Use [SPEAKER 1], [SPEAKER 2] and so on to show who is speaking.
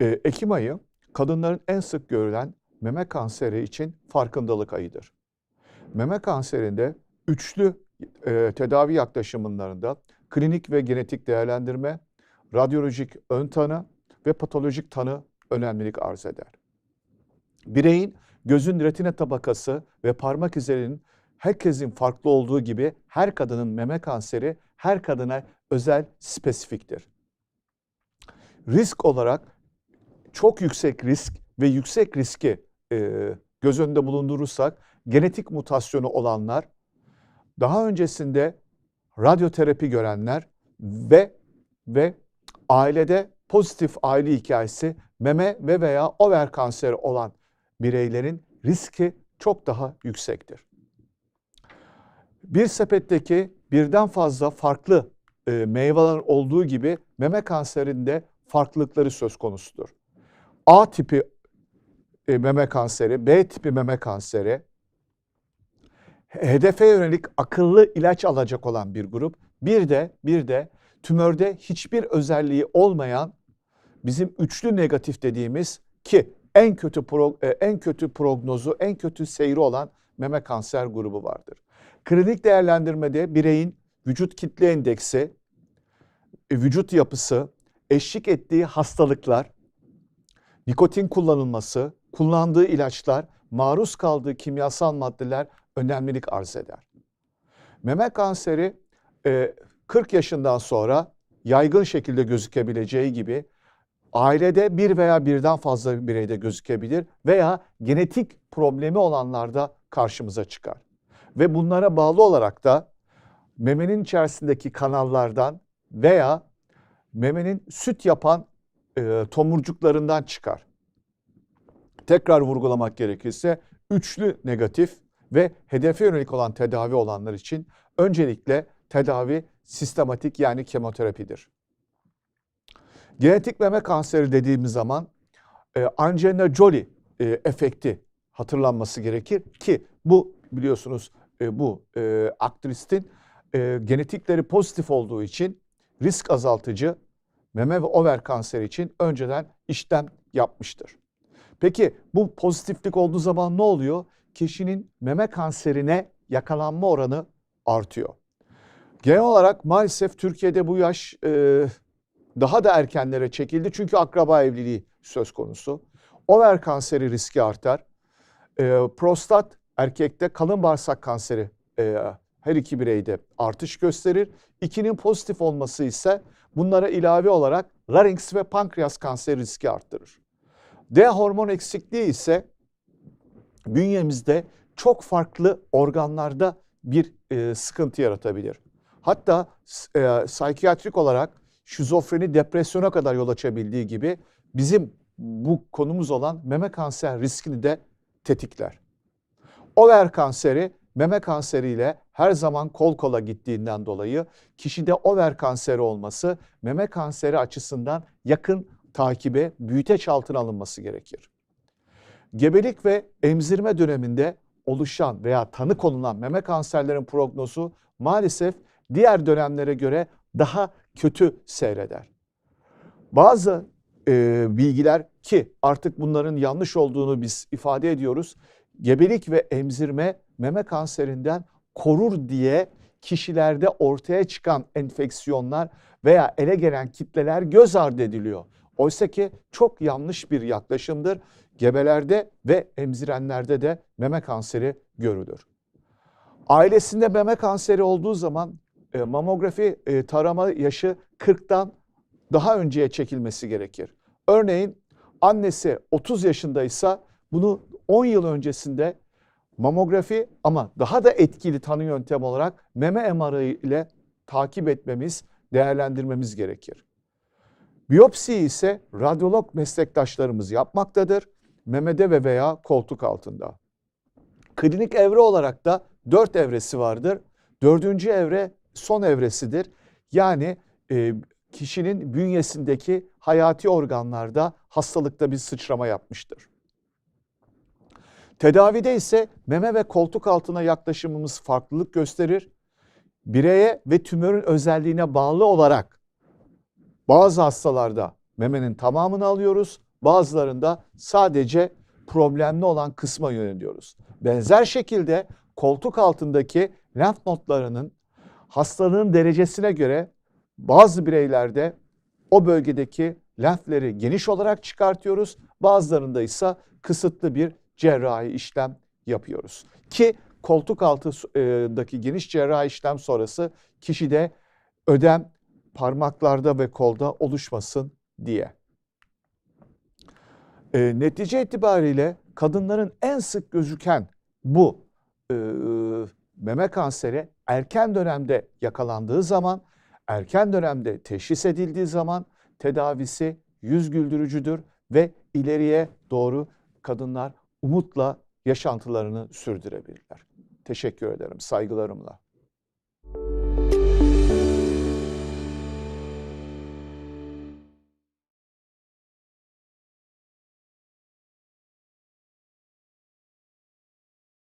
[SPEAKER 1] Ee, Ekim ayı kadınların en sık görülen meme kanseri için farkındalık ayıdır. Meme kanserinde üçlü e, tedavi yaklaşımlarında klinik ve genetik değerlendirme, radyolojik ön tanı ve patolojik tanı önemlilik arz eder. Bireyin gözün retina tabakası ve parmak izlerinin herkesin farklı olduğu gibi her kadının meme kanseri her kadına özel spesifiktir. Risk olarak çok yüksek risk ve yüksek riski e, göz önünde bulundurursak genetik mutasyonu olanlar, daha öncesinde radyoterapi görenler ve ve ailede pozitif aile hikayesi meme ve veya over kanseri olan bireylerin riski çok daha yüksektir. Bir sepetteki birden fazla farklı e, meyveler olduğu gibi meme kanserinde farklılıkları söz konusudur. A tipi e, meme kanseri, B tipi meme kanseri, hedefe yönelik akıllı ilaç alacak olan bir grup, bir de bir de tümörde hiçbir özelliği olmayan bizim üçlü negatif dediğimiz ki en kötü pro, e, en kötü prognozu, en kötü seyri olan meme kanser grubu vardır. Klinik değerlendirmede bireyin vücut kitle endeksi, e, vücut yapısı, eşlik ettiği hastalıklar, nikotin kullanılması, kullandığı ilaçlar, maruz kaldığı kimyasal maddeler önemlilik arz eder. Meme kanseri 40 yaşından sonra yaygın şekilde gözükebileceği gibi ailede bir veya birden fazla bir bireyde gözükebilir veya genetik problemi olanlarda karşımıza çıkar. Ve bunlara bağlı olarak da memenin içerisindeki kanallardan veya memenin süt yapan e, tomurcuklarından çıkar. Tekrar vurgulamak gerekirse üçlü negatif ve hedefe yönelik olan tedavi olanlar için öncelikle tedavi sistematik yani kemoterapidir. Genetik meme kanseri dediğimiz zaman e, Angelina Jolie e, efekti hatırlanması gerekir ki bu biliyorsunuz e, bu e, aktristin e, genetikleri pozitif olduğu için risk azaltıcı meme ve over kanseri için önceden işlem yapmıştır. Peki bu pozitiflik olduğu zaman ne oluyor? Kişinin meme kanserine yakalanma oranı artıyor. Genel olarak maalesef Türkiye'de bu yaş e, daha da erkenlere çekildi çünkü akraba evliliği söz konusu. Over kanseri riski artar. E, prostat erkekte kalın bağırsak kanseri e, her iki bireyde artış gösterir. İkinin pozitif olması ise bunlara ilave olarak larynx ve pankreas kanseri riski arttırır. D hormon eksikliği ise bünyemizde çok farklı organlarda bir e, sıkıntı yaratabilir. Hatta e, psikiyatrik olarak şizofreni depresyona kadar yol açabildiği gibi bizim bu konumuz olan meme kanser riskini de tetikler. Over kanseri meme kanseriyle her zaman kol kola gittiğinden dolayı kişide over kanseri olması meme kanseri açısından yakın takibe büyüteç altına alınması gerekir. Gebelik ve emzirme döneminde oluşan veya tanı konulan meme kanserlerin prognozu maalesef diğer dönemlere göre daha kötü seyreder. Bazı e, bilgiler ki artık bunların yanlış olduğunu biz ifade ediyoruz. Gebelik ve emzirme meme kanserinden korur diye kişilerde ortaya çıkan enfeksiyonlar veya ele gelen kitleler göz ardı ediliyor. Oysa ki çok yanlış bir yaklaşımdır. Gebelerde ve emzirenlerde de meme kanseri görülür. Ailesinde meme kanseri olduğu zaman e, mamografi e, tarama yaşı 40'tan daha önceye çekilmesi gerekir. Örneğin annesi 30 yaşındaysa bunu 10 yıl öncesinde mamografi ama daha da etkili tanı yöntemi olarak meme MRI ile takip etmemiz, değerlendirmemiz gerekir. Biyopsi ise radyolog meslektaşlarımız yapmaktadır. Memede ve veya koltuk altında. Klinik evre olarak da dört evresi vardır. Dördüncü evre son evresidir. Yani e, kişinin bünyesindeki hayati organlarda hastalıkta bir sıçrama yapmıştır. Tedavide ise meme ve koltuk altına yaklaşımımız farklılık gösterir. Bireye ve tümörün özelliğine bağlı olarak bazı hastalarda memenin tamamını alıyoruz. bazılarında sadece problemli olan kısma yöneliyoruz. Benzer şekilde koltuk altındaki lenf notlarının hastalığın derecesine göre bazı bireylerde o bölgedeki lenfleri geniş olarak çıkartıyoruz. Bazılarında ise kısıtlı bir cerrahi işlem yapıyoruz. Ki koltuk altındaki geniş cerrahi işlem sonrası kişide ödem parmaklarda ve kolda oluşmasın diye. E, netice itibariyle kadınların en sık gözüken bu e, meme kanseri erken dönemde yakalandığı zaman, erken dönemde teşhis edildiği zaman tedavisi yüz güldürücüdür ve ileriye doğru kadınlar umutla yaşantılarını sürdürebilirler. Teşekkür ederim saygılarımla.